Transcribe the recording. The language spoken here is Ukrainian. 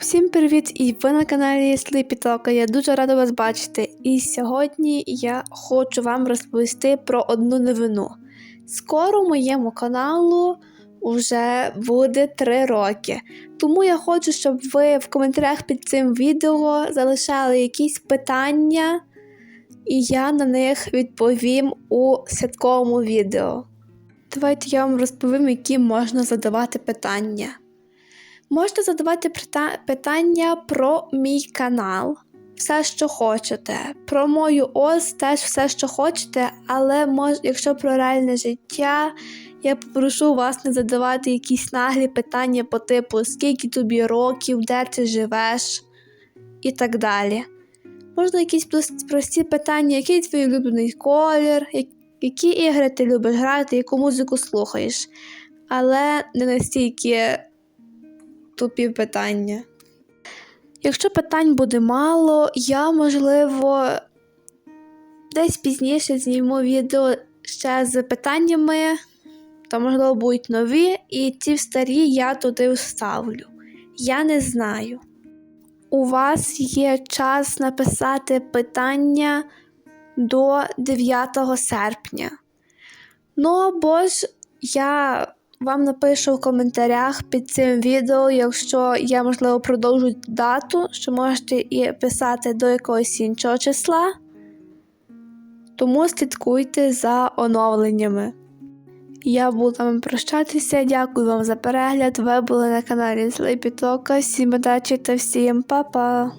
Всім привіт! І ви на каналі Talk. Я дуже рада вас бачити. І сьогодні я хочу вам розповісти про одну новину. Скоро моєму каналу вже буде 3 роки. Тому я хочу, щоб ви в коментарях під цим відео залишали якісь питання, і я на них відповім у святковому відео. Давайте я вам розповім, які можна задавати питання. Можете задавати питання про мій канал, все, що хочете. Про мою ос теж все, що хочете, але мож, якщо про реальне життя, я попрошу вас не задавати якісь наглі питання по типу скільки тобі років, де ти живеш і так далі. Можна якісь прості питання, який твій улюблений колір, які ігри ти любиш грати, яку музику слухаєш. Але не настільки тупі питання. Якщо питань буде мало, я, можливо, десь пізніше зніму відео ще з питаннями, та, можливо, будуть нові, і ті старі я туди вставлю. Я не знаю. У вас є час написати питання до 9 серпня. Ну або ж я вам напишу в коментарях під цим відео, якщо я, можливо, продовжу дату, що можете і писати до якогось іншого числа. Тому слідкуйте за оновленнями. Я буду з вами прощатися. Дякую вам за перегляд. Ви були на каналі Sleepy Talk. Всім удачі та всім па-па!